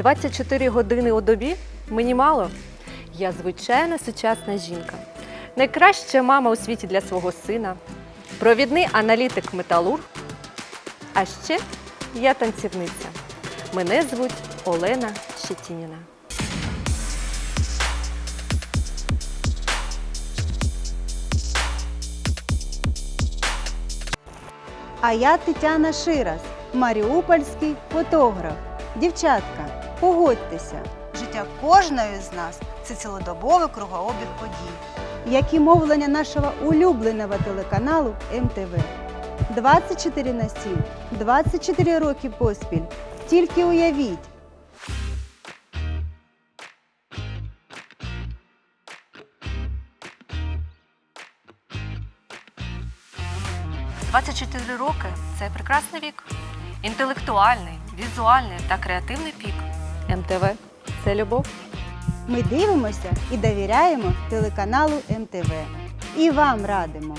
24 години у добі мені мало. Я звичайна сучасна жінка. Найкраща мама у світі для свого сина, провідний аналітик металург. А ще я танцівниця. Мене звуть Олена Щетініна. А я Тетяна Ширас, маріупольський фотограф. Дівчатка, погодьтеся, Життя кожної з нас це цілодобовий кругообіг подій. як і мовлення нашого улюбленого телеканалу МТВ. 24 на 7, 24 роки поспіль. Тільки уявіть, – 24 роки це прекрасний вік. Інтелектуальний, візуальний та креативний пік. МТВ це любов. ми дивимося і довіряємо телеканалу МТВ. І вам радимо.